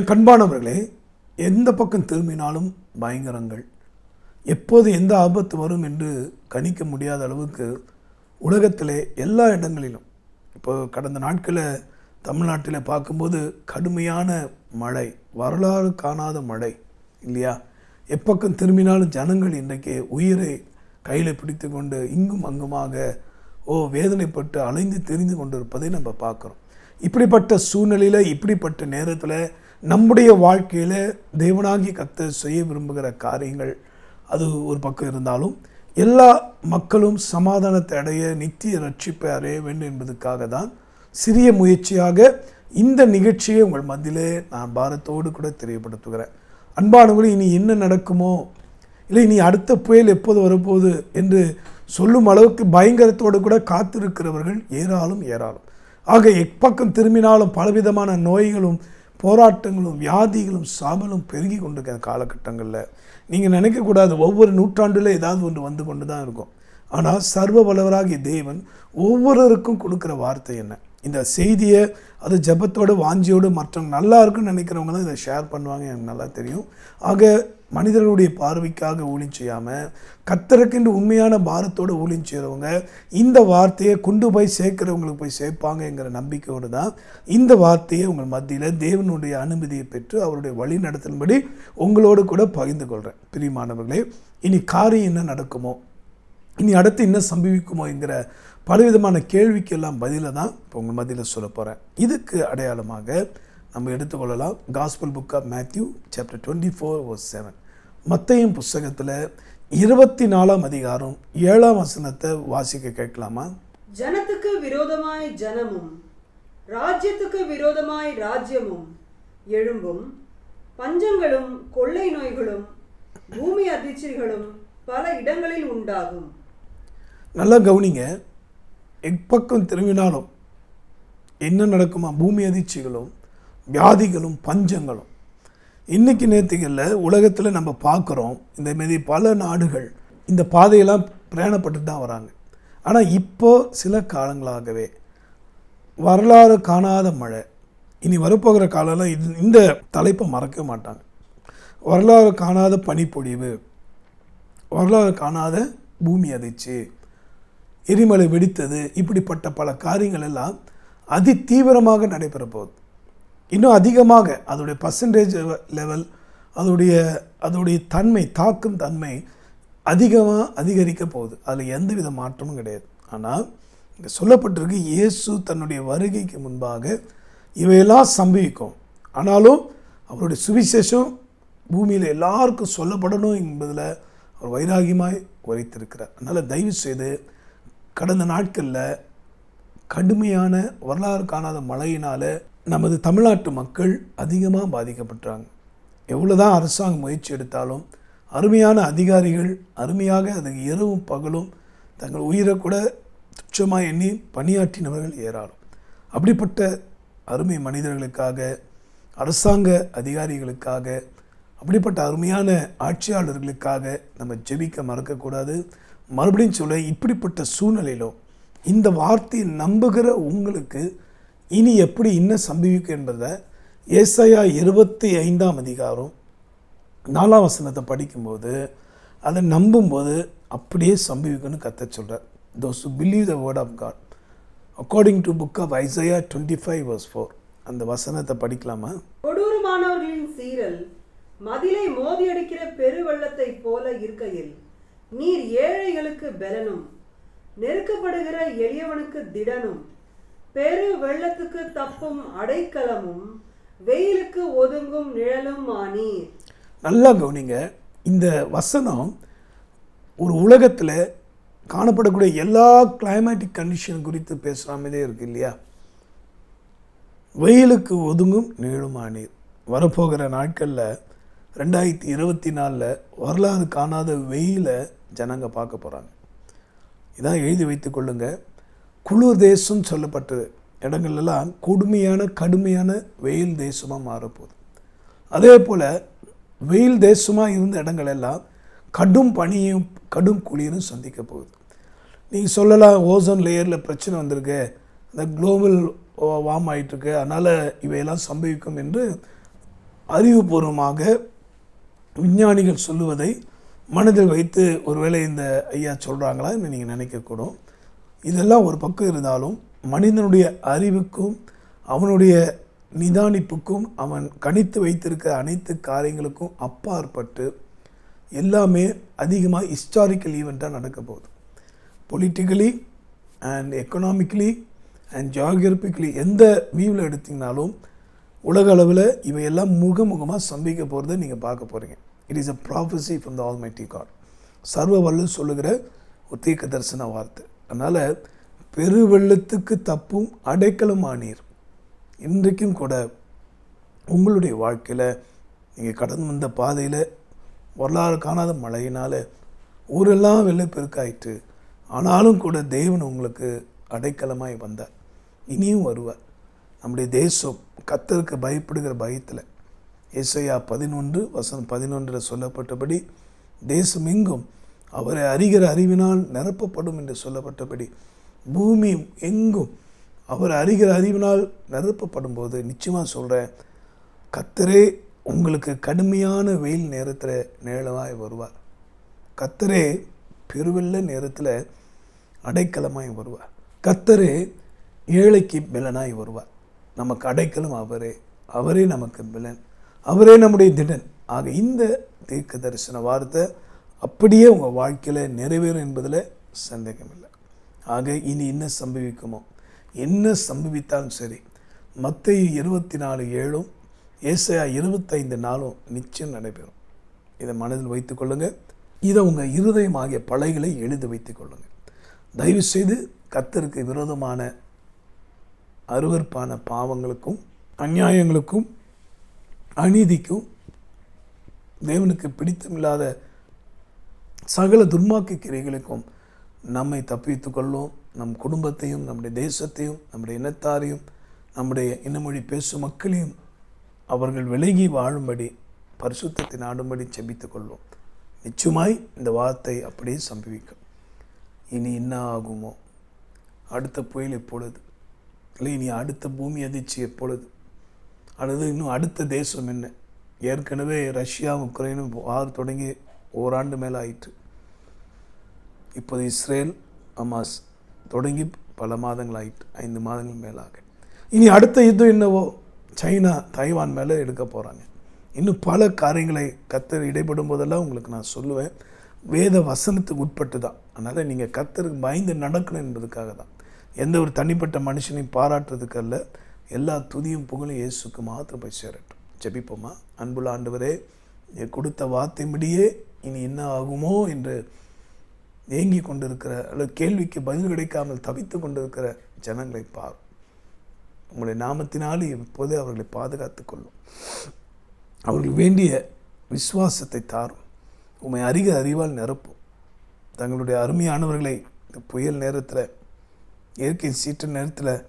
எனக்கு அன்பானவர்களே எந்த பக்கம் திரும்பினாலும் பயங்கரங்கள். எப்போது எந்த ஆபத்து வரும் என்று கணிக்க முடியாத அளவுக்கு உலகத்திலே எல்லா இடங்களிலும் இப்போ கடந்த நாட்களில் தமிழ்நாட்டில் பார்க்கும்போது கடுமையான மழை வரலாறு காணாத மழை இல்லையா? எப்பக்கம் திரும்பினாலும் ஜனங்கள் இன்றைக்கு உயிரை கையில் பிடித்து கொண்டு இங்கும் அங்குமாக ஓ வேதனைப்பட்டு அலைந்து தெரிந்து கொண்டிருப்பதை நம்ம பார்க்குறோம். இப்படிப்பட்ட சூழ்நிலையில் இப்படிப்பட்ட நேரத்தில் நம்முடைய வாழ்க்கையில் தேவனாகி கத்த செய்ய விரும்புகிற காரியங்கள் அது ஒரு பக்கம் இருந்தாலும் எல்லா மக்களும் சமாதானத்தை அடைய நித்திய ரட்சிப்பை அடைய வேண்டும் என்பதற்காக தான் சிறிய முயற்சியாக இந்த நிகழ்ச்சியை உங்கள் மத்தியிலே நான் பாரத்தோடு கூட தெரியப்படுத்துகிறேன். அன்பானவர்கள் இனி என்ன நடக்குமோ இல்லை இனி அடுத்த புயல் எப்போது வரப்போகுது என்று சொல்லும் அளவுக்கு பயங்கரத்தோடு கூட காத்திருக்கிறவர்கள் ஏராளம் ஏராளம். ஆக எப்பக்கம் திரும்பினாலும் பலவிதமான நோய்களும் போராட்டங்களும் வியாதிகளும் சாபலும் பெருகி கொண்டிருக்கிற காலகட்டங்களில் நீங்கள் நினைக்கக்கூடாது ஒவ்வொரு நூற்றாண்டில் ஏதாவது ஒன்று வந்து கொண்டு தான் இருக்கும். ஆனால் சர்வ வல்லவராகிய தேவன் ஒவ்வொருவருக்கும் கொடுக்குற வார்த்தை என்ன? இந்த செய்தியை அது ஜபத்தோடு வாஞ்சியோடு மற்றவங்க நல்லா இருக்குன்னு நினைக்கிறவங்க தான் இதை ஷேர் பண்ணுவாங்க எனக்கு நல்லா தெரியும். ஆக மனிதர்களுடைய பார்வைக்காக ஊழியம் செய்யாமல் கத்தருக்கென்று உண்மையான பாரத்தோடு ஊழியம் செய்கிறவங்க இந்த வார்த்தையை கொண்டு போய் சேர்க்கிறவங்களுக்கு போய் சேர்ப்பாங்கங்கிற நம்பிக்கையோடு தான் இந்த வார்த்தையை உங்கள் மத்தியில் தேவனுடைய அனுமதியை பெற்று அவருடைய வழி நடத்தின்படி உங்களோடு கூட பகிர்ந்து கொள்கிறேன் பிரியமானவர்களே இனி காரியம் என்ன நடக்குமோ இனி அடுத்து என்ன சம்பவிக்குமோ என்கிற பலவிதமான கேள்விக்கெல்லாம் பதிலை தான் இப்போ உங்கள் மத்தியில் சொல்ல போகிறேன் இதுக்கு அடையாளமாக நம்ம எடுத்துக்கொள்ளலாம். Gospel book of Matthew chapter twenty four o seven மத்தையும் புஸ்தகத்தில் இருபத்தி நாலாம் அதிகாரம் ஏழாம் வசனத்தை வாசிக்க கேட்கலாமா? ஜனத்துக்கு விரோதமாய் ஜனமும் ராஜ்யத்துக்கு விரோதமாய் ராஜ்யமும் எழும்பும் பஞ்சங்களும் கொள்ளை நோய்களும் பூமி அதிர்ச்சிகளும் பல இடங்களில் உண்டாகும். நல்லா கவனிங்க. எப்பக்கம் திரும்பினாலும் என்ன நடக்குமா? பூமி அதிர்ச்சிகளும் வியாதிகளும் பஞ்சங்களும். இன்னைக்கு நேர்த்திகளில் உலகத்தில் நம்ம பார்க்குறோம் இந்த மாரி பல நாடுகள் இந்த பாதையெல்லாம் பிரயாணப்பட்டு தான் வராங்க. ஆனால் இப்போ சில காலங்களாகவே வரலாறு காணாத மழை இனி வரப்போகிற காலம்லாம் இது இந்த தலைப்பை மறக்க மாட்டாங்க. வரலாறு காணாத பனிப்பொழிவு வரலாறு காணாத பூமி அதிர்ச்சி எரிமலை வெடித்தது இப்படிப்பட்ட பல காரியங்கள் எல்லாம் அதி தீவிரமாக நடைபெற போகுது. இன்னும் அதிகமாக அதோடைய பர்சன்டேஜ் லெவல் அதோடைய அதோடைய தன்மை தாக்கும் தன்மை அதிகமாக அதிகரிக்க போகுது. அதில் எந்தவித மாற்றமும் கிடையாது. ஆனால் இங்கே சொல்லப்பட்டிருக்கு இயேசு தன்னுடைய வருகைக்கு முன்பாக இவையெல்லாம் சம்பவிக்கும். ஆனாலும் அவருடைய சுவிசேஷம் பூமியில் எல்லாருக்கும் சொல்லப்படணும் என்பதில் அவர் வைராகியமாய் உரைத்திருக்கிறார். அதனால் தயவு செய்து கடந்த நாட்களில் கடுமையான வரலாறு காணாத மழையினால் நமது தமிழ்நாட்டு மக்கள் அதிகமாக பாதிக்கப்பட்டாங்க எவ்வளோதான் அரசாங்கம் முயற்சி எடுத்தாலும் அருமையான அதிகாரிகள் அருமையாக அதுக்கு இரவும் பகலும் தங்கள் உயிரை கூட துச்சமாக எண்ணி பணியாற்றினவர்கள் ஏராளம். அப்படிப்பட்ட அருமை மனிதர்களுக்காக அரசாங்க அதிகாரிகளுக்காக அப்படிப்பட்ட அருமையான ஆட்சியாளர்களுக்காக நம்ம ஜெபிக்க மறக்கக்கூடாது. மறுபடியும் சொல்ல இப்படிப்பட்ட சூழ்நிலையிலும் இந்த வார்த்தையை நம்புகிற உங்களுக்கு இனி எப்படி இன்னும் சம்பவிக்கும் என்பதை ஏசையா இருபத்தி ஐந்தாம் அதிகாரம் நாலாம் வசனத்தை படிக்கும்போது அதை நம்பும்போது அப்படியே சம்பவிக்கும்னு கத்த சொல்கிறார் those believe the word of God according to book of Isaiah twenty five verse four அந்த வசனத்தை படிக்கலாமா? கொடூரமானவர்களின் சீரல் மதிலை மோதியடிக்கிற பெருவெள்ளத்தைப் போல இருக்கையில் நீர் ஏழைகளுக்கு பலனும் நெருக்கப்படுகிற எளியவனுக்கு திடனும். பெரு வெள்ளத்துக்கு தப்பும் அடைக்கலமும் வெயிலுக்கு ஒதுங்கும் நிழலும் ஆனீர். நல்லா கவனிங்க இந்த வசனம் ஒரு உலகத்தில் காணப்படக்கூடிய எல்லா கிளைமேட்டிக் கண்டிஷன் குறித்து பேசுகிற இருக்கு இல்லையா? வெயிலுக்கு ஒதுங்கும் நீளுமா நீர் வரப்போகிற நாட்களில் ரெண்டாயிரத்தி இருபத்தி நாலில் வரலாறு காணாத வெயிலை ஜனங்க பார்க்க போகிறாங்க இதான் எழுதி வைத்துக்கொள்ளுங்கள் குளிர் தேசம் சொல்லப்பட்ட இடங்கள்லாம் கொடுமையான கடுமையான வெயில் தேசமாக மாறப்போகுது. அதே போல் வெயில் தேசமாக இருந்த இடங்கள் எல்லாம் கடும் பனியும் கடும் குளிரும் சந்திக்க போகுது. நீங்கள் சொல்லலாம் ஓசோன் லேயரில் பிரச்சனை வந்திருக்கு. இந்த குளோபல் வார்ம் ஆகிட்டுருக்கு அதனால் இவையெல்லாம் சம்பவிக்கும் என்று அறிவுபூர்வமாக விஞ்ஞானிகள் சொல்லுவதை மனதில் வைத்து ஒருவேளை இந்த ஐயா சொல்கிறாங்களா என்று நீங்கள் நினைக்கக்கூடும். இதெல்லாம் ஒரு பக்கம் இருந்தாலும் மனிதனுடைய அறிவுக்கும் அவனுடைய நிதானிப்புக்கும் அவன் கணித்து வைத்திருக்க அனைத்து காரியங்களுக்கும் அப்பாற்பட்டு எல்லாமே அதிகமாக ஹிஸ்டாரிக்கல் ஈவெண்ட்டாக நடக்க போகுது. Politically and economically and geographically எந்த வியூவில் எடுத்திங்கனாலும் உலக அளவில் இவையெல்லாம் முகமுகமாக சம்பிக்க போகிறத நீங்கள் பார்க்க போகிறீங்க it is a prophecy from the almighty God சர்வ வல்லு சொல்லுகிற ஒரு தீர்க்க தரிசன வார்த்தை. அதனால் பெருவெள்ளத்துக்கு தப்பும் அடைக்கலம் ஆனீர் இன்றைக்கும் கூட உங்களுடைய வாழ்க்கையில் நீங்கள் கடந்து வந்த பாதையில் வரலாறு காணாத மழையினால் ஊரெல்லாம் வெள்ளப்பெருக்காயிட்டு ஆனாலும் கூட தேவன் உங்களுக்கு அடைக்கலமாய் வந்தார். இனியும் வருவார். நம்முடைய தேசம் கத்தருக்கு பயப்படுகிற பயத்தில். இசையா பதினொன்று வசனம் பதினொன்றில் சொல்லப்பட்டபடி தேசம் எங்கும் அவரை அறிகிற அறிவினால் நிரப்பப்படும் என்று சொல்லப்பட்டபடி பூமி எங்கும் அவர் அறிகிற அறிவினால் நிரப்பப்படும் போது நிச்சயமாக சொல்கிறேன் கத்தரே உங்களுக்கு கடுமையான வெயில் நேரத்தில் நிழலாய் வருவார். கத்தரே பெருவெள்ள நேரத்தில் அடைக்கலமாய் வருவார். கத்தரே ஏழைக்கு பலனாய் வருவார். நமக்கு அடைக்கலம் அவரே அவரே நமக்கு பலன். அவரே நம்முடைய திடன். ஆக இந்த தீர்க்க தரிசன வார்த்தை அப்படியே உங்கள் வாழ்க்கையில் நிறைவேறும் என்பதில் சந்தேகமில்லை. ஆக இனி என்ன சம்பவிக்குமோ என்ன சம்பவித்தாலும் சரி மத்திய இருபத்தி நாலு ஏழும் ஏசையா இருபத்தைந்து நாளும் நிச்சயம் நடைபெறும். இதை மனதில் வைத்துக்கொள்ளுங்க இதை உங்கள் இருதயமாகிய பலைகளை எழுதி வைத்து கொள்ளுங்கள் தயவுசெய்து கத்தருக்கு விரோதமான அருவறுப்பான பாவங்களுக்கும் அநியாயங்களுக்கும் அநீதிக்கும் தேவனுக்கு பிடித்தமில்லாத சகல துன்மார்க்க கிரைகளுக்கும் நம்மை தப்பித்துக்கொள்ளும் நம் குடும்பத்தையும் நம்முடைய தேசத்தையும் நம்முடைய இனத்தாரையும் நம்முடைய இனமொழி பேசும் மக்களையும் அவர்கள் விலகி வாழும்படி பரிசுத்தத்தை நாடும்படி செபித்துக்கொள்வோம் நிச்சயமாய் இந்த வார்த்தை அப்படியே சம்பவிக்கும். இனி என்ன ஆகுமோ? அடுத்த புயல் எப்பொழுது? இல்லை இனி அடுத்த பூமி அதிர்ச்சி எப்பொழுது? அல்லது இன்னும் அடுத்த தேசம் என்ன? ஏற்கனவே ரஷ்யா உக்ரைனும் வார் தொடங்கி ஓராண்டு மேலே ஆயிற்று இப்போது இஸ்ரேல் அமாஸ் தொடங்கி பல மாதங்கள் ஆகிட்டு ஐந்து மாதங்கள் மேலாக. இனி அடுத்த யுத்தம் என்னவோ? சைனா தைவான் மேலே எடுக்க போகிறாங்க இன்னும் பல காரியங்களை கத்தர் இடைப்படும் போதெல்லாம் உங்களுக்கு நான் சொல்லுவேன். வேத வசனத்துக்கு உட்பட்டு தான். அதனால் நீங்கள் கத்தருக்கு பயந்து நடக்கணும் என்பதுக்காக தான். எந்த ஒரு தனிப்பட்ட மனுஷனையும் பாராட்டுறதுக்கு அல்ல. எல்லா துதியும் புகழும் இயேசுக்கு மாத்திரம் போய் சேரட்டும். ஜெபிப்போமா? அன்புள்ள ஆண்டவரே கொடுத்த வார்த்தையின்படியே இனி என்ன ஆகுமோ என்று ஏங்கி கொண்டிருக்கிற அல்லது கேள்விக்கு பதில் கிடைக்காமல் தவித்து கொண்டிருக்கிற ஜனங்களை பார். உங்களுடைய நாமத்தினாலே இப்போதே அவர்களை பாதுகாத்து கொள்ளும். அவர்கள் வேண்டிய விசுவாசத்தை தாரும். உண்மை அறிக அறிவால் நிரப்பும். தங்களுடைய அருமையானவர்களை இந்த புயல் நேரத்தில் இயற்கை சீற்ற நேரத்தில்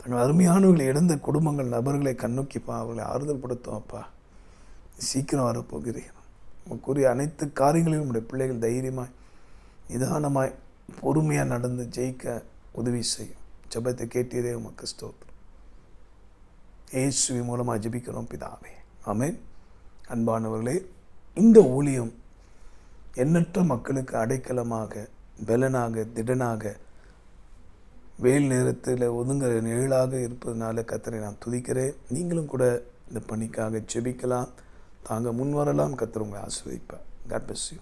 தங்கள் அருமையானவர்களை இழந்த குடும்பங்கள் நபர்களை கண்ணோக்கிப்பா அவர்களை ஆறுதல் படுத்தும் அப்பா. சீக்கிரம் வரப்போகிறேன் உங்களுக்குரிய அனைத்து காரியங்களிலும் உங்களுடைய பிள்ளைகள் தைரியமாக நிதானமாய் பொறுமையாக நடந்து ஜெயிக்க உதவி செய்யும். ஜெபத்தை கேட்டீரே உமக்கு ஸ்தோத்திரம். இயேசுவி மூலமாக ஜெபிக்கிறோம் பிதாவே. ஆமே அன்பானவர்களே இந்த ஊழியம் எண்ணற்ற மக்களுக்கு அடைக்கலமாக பலனாக திடனாக வெயில் நேரத்தில் ஒதுங்குற நிழலாக இருப்பதனால கத்தரை நான் துதிக்கிறேன். நீங்களும் கூட இந்த பணிக்காக ஜெபிக்கலாம். தாங்க முன் வரலாம். கத்தர் உங்களை ஆசிர்வதிப்பார். God bless you